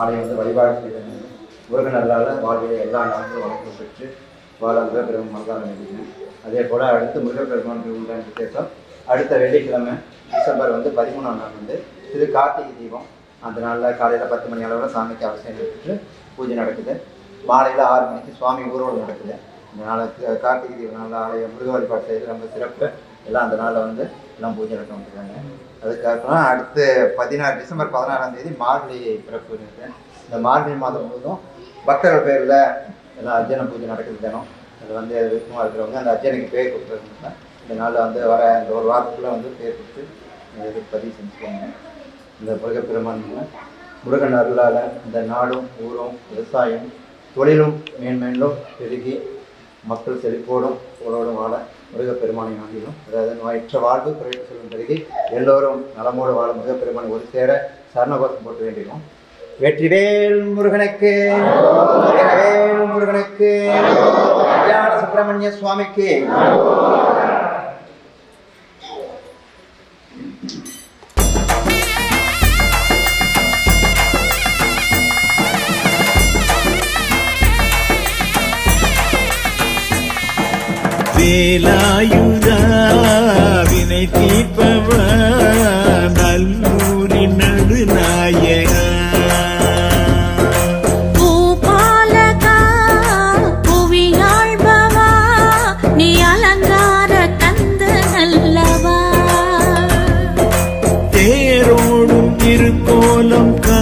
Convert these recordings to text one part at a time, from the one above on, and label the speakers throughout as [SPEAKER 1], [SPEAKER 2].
[SPEAKER 1] ஆலயம் வந்து வழிபாடு செய்தேன் முருகன் அல்லாத வாழ்வில் எல்லா நாட்களும் வளர்ப்பு பெற்று வாழ முருகப்பெருமான் மனதால் நினைக்கிறேன் அதே போல் அடுத்து முருகப்பெருமானுக்கு உண்டான விசேஷம் அடுத்த வெள்ளிக்கிழமை டிசம்பர் வந்து பதிமூணாம் நாள் வந்து திரு கார்த்திகை தீபம். அந்த நாளில் காலையில் பத்து மணி அளவில் சாமிக்கு அவசியம் எடுத்துட்டு பூஜை நடக்குது. மாலையில் ஆறு மணிக்கு சுவாமி ஊர்வலம் நடக்குது. இந்த நாளுக்கு கார்த்திகை தீபம் நாளில் ஆலய முருக வழிபாடு செய்கிறது ரொம்ப சிறப்பு. எல்லாம் அந்த நாளில் வந்து எல்லாம் பூஜை நடத்த வந்துருக்காங்க. அதுக்கப்புறம் அடுத்து பதினாறு டிசம்பர் பதினாறாம் தேதி மார்கழி பிறப்பு இருக்கு. இந்த மார்கழி மாதம் முழுவதும் பக்தர்கள் பேரில் எல்லாம் அர்ஜன பூஜை நடக்குது தினம் அது வந்து விருப்பமாக இருக்கிறவங்க அந்த அர்ஜுனுக்கு பேர் கொடுத்துருக்காங்க இந்த நாளில் வந்து வர இந்த ஒரு வாரத்துக்குள்ளே வந்து பேர் கொடுத்து இது பதிவு செஞ்சுக்கோங்க. இந்த முருகப்பெருமான் முருகன் அருளால் இந்த நாடும் ஊரும் விவசாயம் தொழிலும் மேன்மேலும் பெருகி மக்கள் செழிப்போடும் புகழோடும் வாழ முருகப்பெருமானை நாடிலும் அதாவது நோயற்ற வாழ்வு குறைவு செல்வம் பெருகி எல்லோரும் நலமோடு வாழும் முருகப்பெருமானை ஒரு சேர சரணகோஷம் போட்டு வேண்டினோம். வெற்றிவேல் முருகனுக்கு வேல் முருகனுக்கு கல்யாண சுப்பிரமணிய சுவாமிக்கு
[SPEAKER 2] வேலாயுதா வினை தீர்ப்பவ நல்லூரின் நடுநாயகா.
[SPEAKER 3] பூபாலகா புவியாழ்பவா நீ அலங்கார கந்த நல்லவா.
[SPEAKER 2] தேரோடும் திருக்கோலம் காணு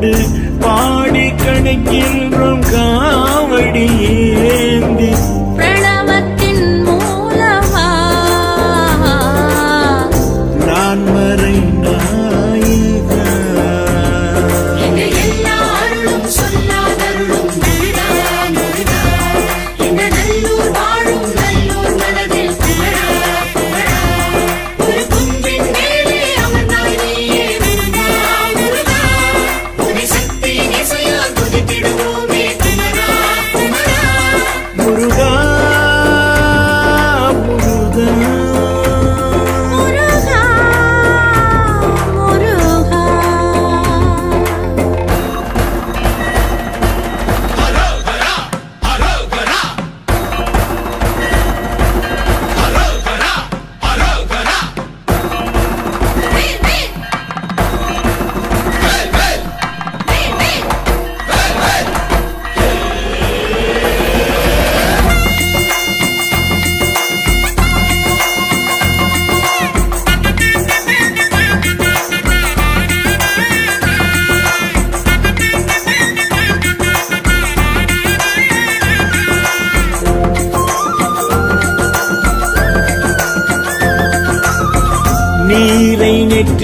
[SPEAKER 2] கொண்டு பாடி
[SPEAKER 4] கணக்கில் முருகா.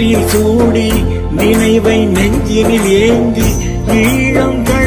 [SPEAKER 2] நெற்றியில் சூடி நினைவை நெஞ்சினில் ஏந்தி ஈழங்கள்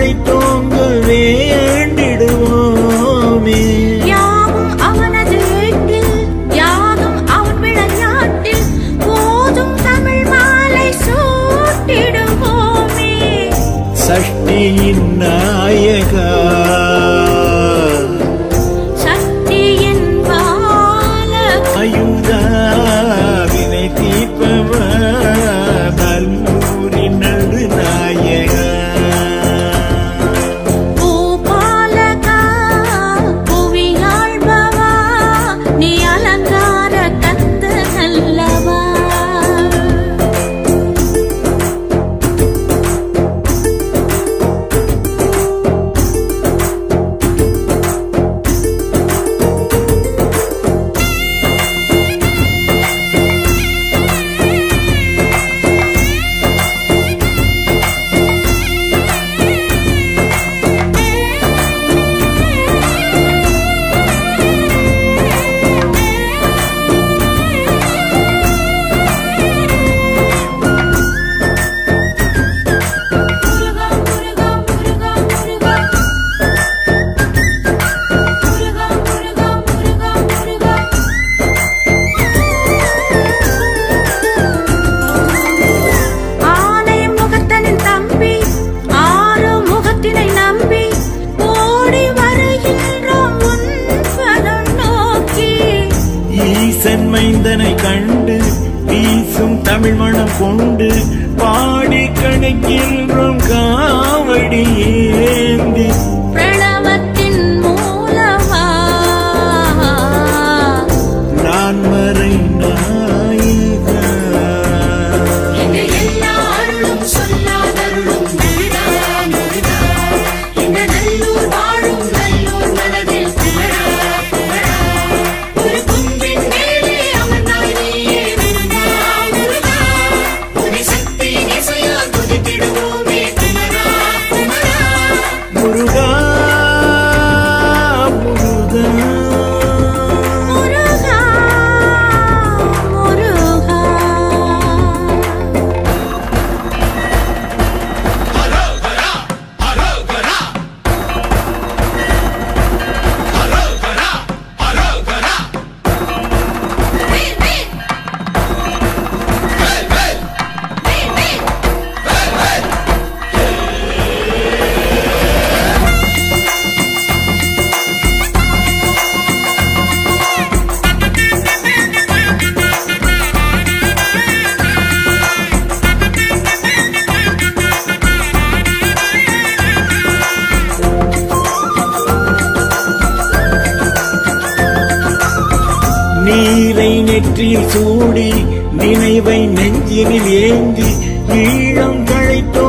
[SPEAKER 2] நெற்றியில் சூடி நினைவை நெஞ்சினில் ஏந்தி ஈழம்
[SPEAKER 4] கழைத்தோ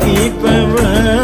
[SPEAKER 2] keep around.